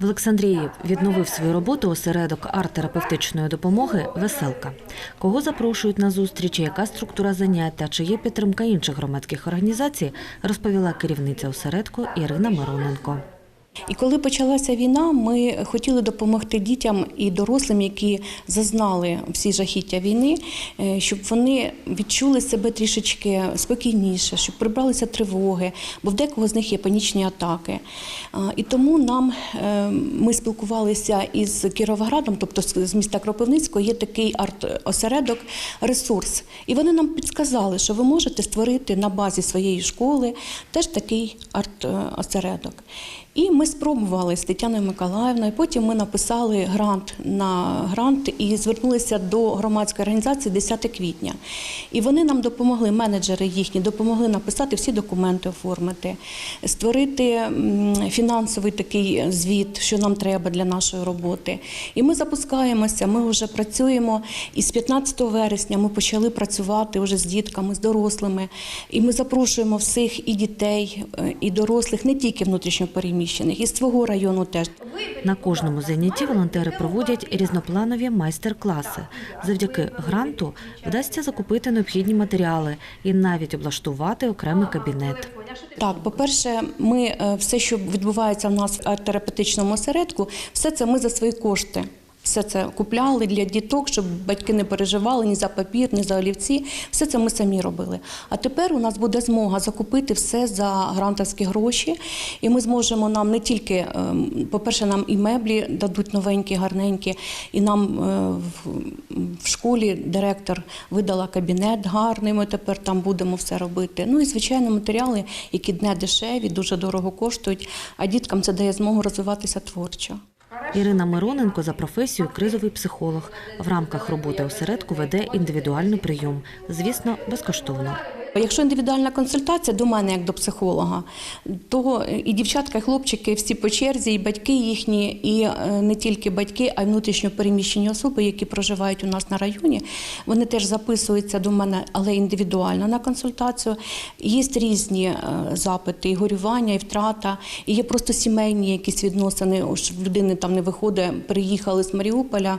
В Олександрії відновив свою роботу осередок арт-терапевтичної допомоги Веселка. Кого запрошують на зустрічі, яка структура заняття, чи є підтримка інших громадських організацій, розповіла керівниця осередку Ірина Мироненко. І коли почалася війна, ми хотіли допомогти дітям і дорослим, які зазнали всі жахіття війни, е, щоб вони відчули себе трішечки спокійніше, щоб прибралися тривоги, бо в декого з них є панічні атаки. І тому нам е, ми спілкувалися із Кіровоградом, тобто з міста Кропивницького, є такий арт-осередок ресурс. І вони нам підказали, що ви можете створити на базі своєї школи теж такий арт-осередок. І ми спробували з Тетяною Миколаївною. Потім ми написали грант на грант і звернулися до громадської організації 10 квітня. І вони нам допомогли, менеджери їхні, допомогли написати всі документи, оформити, створити фінансовий такий звіт, що нам треба для нашої роботи. І ми запускаємося, ми вже працюємо. І з 15 вересня ми почали працювати вже з дітками, з дорослими. І ми запрошуємо всіх і дітей, е, і дорослих, не тільки внутрішньопереміщених, і із свого району теж. На кожному занятті волонтери проводять різнопланові майстер-класи. Завдяки гранту вдасться закупити необхідні матеріали і навіть облаштувати окремий кабінет. Так, по-перше, ми е, все, що відбувається в нас в терапевтичному осередку, все це ми за свої кошти. Все це купляли для діток, щоб батьки не переживали ні за папір, ні за олівці. Все це ми самі робили. А тепер у нас буде змога закупити все за грантовські гроші, і ми зможемо нам не тільки, ем, по-перше, нам і меблі дадуть новенькі, гарненькі, і нам е, в- школі директор видала кабінет гарний. Ми тепер там будемо все робити. Ну і звичайно, матеріали, які не дешеві, дуже дорого коштують. А діткам це дає змогу розвиватися творчо. Ірина Мироненко за професією кризовий психолог. В рамках роботи осередку веде індивідуальний прийом. Звісно, безкоштовно. Якщо індивідуальна консультація до мене як до психолога, то і дівчатка, і хлопчики всі по черзі, і батьки їхні, і е, не тільки батьки, а й внутрішньо переміщені особи, які проживають у нас на районі, вони теж записуються до мене, але індивідуально на консультацію. Є різні е, запити, і горювання, і втрата, і є просто сімейні якісь відносини. Ось людини там не виходить, приїхали з Маріуполя.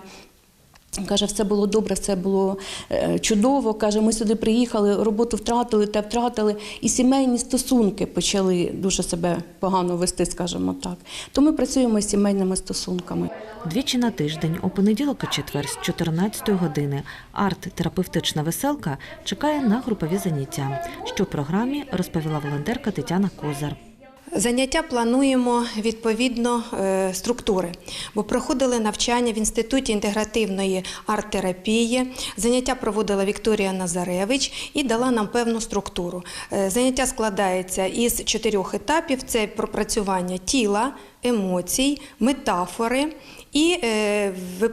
Каже, все було добре, все було е, чудово. Каже, ми сюди приїхали, роботу втратили, те втратили, і сімейні стосунки почали дуже себе погано вести, скажімо так. То ми працюємо з сімейними стосунками. Двічі на тиждень, у понеділок і четвер з 14 години, арт-терапевтична веселка чекає на групові заняття. Що в програмі розповіла волонтерка Тетяна Козар. Заняття плануємо відповідно е, структури, бо проходили навчання в інституті інтегративної арт-терапії. Заняття проводила Вікторія Назаревич і дала нам певну структуру. Е, Заняття складається із чотирьох етапів: це пропрацювання тіла, емоцій, метафори, і е,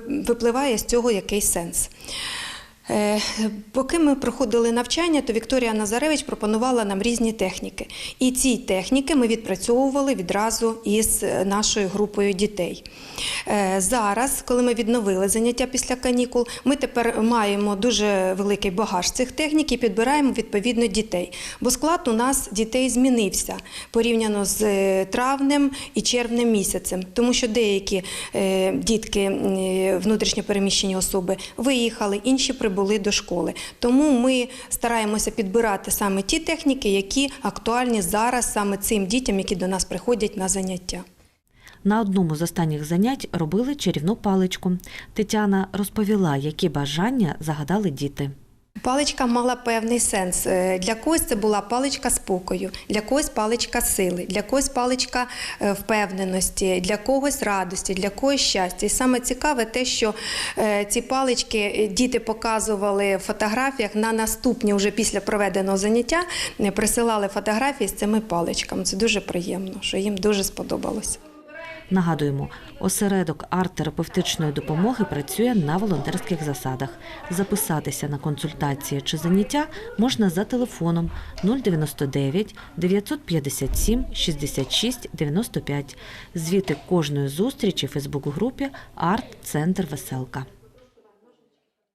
випливає з цього якийсь сенс. Е, Поки ми проходили навчання, то Вікторія Назаревич пропонувала нам різні техніки. І ці техніки ми відпрацьовували відразу із е, нашою групою дітей. Е, Зараз, коли ми відновили заняття після канікул, ми тепер маємо дуже великий багаж цих технік і підбираємо відповідно дітей. Бо склад у нас дітей змінився порівняно з травнем і червнем місяцем, тому що деякі дітки, внутрішньопереміщені особи, виїхали, інші прибули до школи. Тому ми стараємося підбирати саме ті техніки, які актуальні зараз саме цим дітям, які до нас приходять на заняття. На одному з останніх занять робили чарівну паличку. Тетяна розповіла, які бажання загадали діти. Паличка мала певний сенс. Е, Для когось це була паличка спокою, для когось паличка сили, для когось паличка е, впевненості, для когось радості, для когось щастя. І саме цікаве те, що е, ці палички діти показували в фотографіях на наступні, вже після проведеного заняття, присилали фотографії з цими паличками. Це дуже приємно, що їм дуже сподобалося. Нагадуємо, осередок арт-терапевтичної допомоги працює на волонтерських засадах. Записатися на консультації чи заняття можна за телефоном 099 957 66 95. Звіти кожної зустрічі в Фейсбук-групі Арт-Центр Веселка.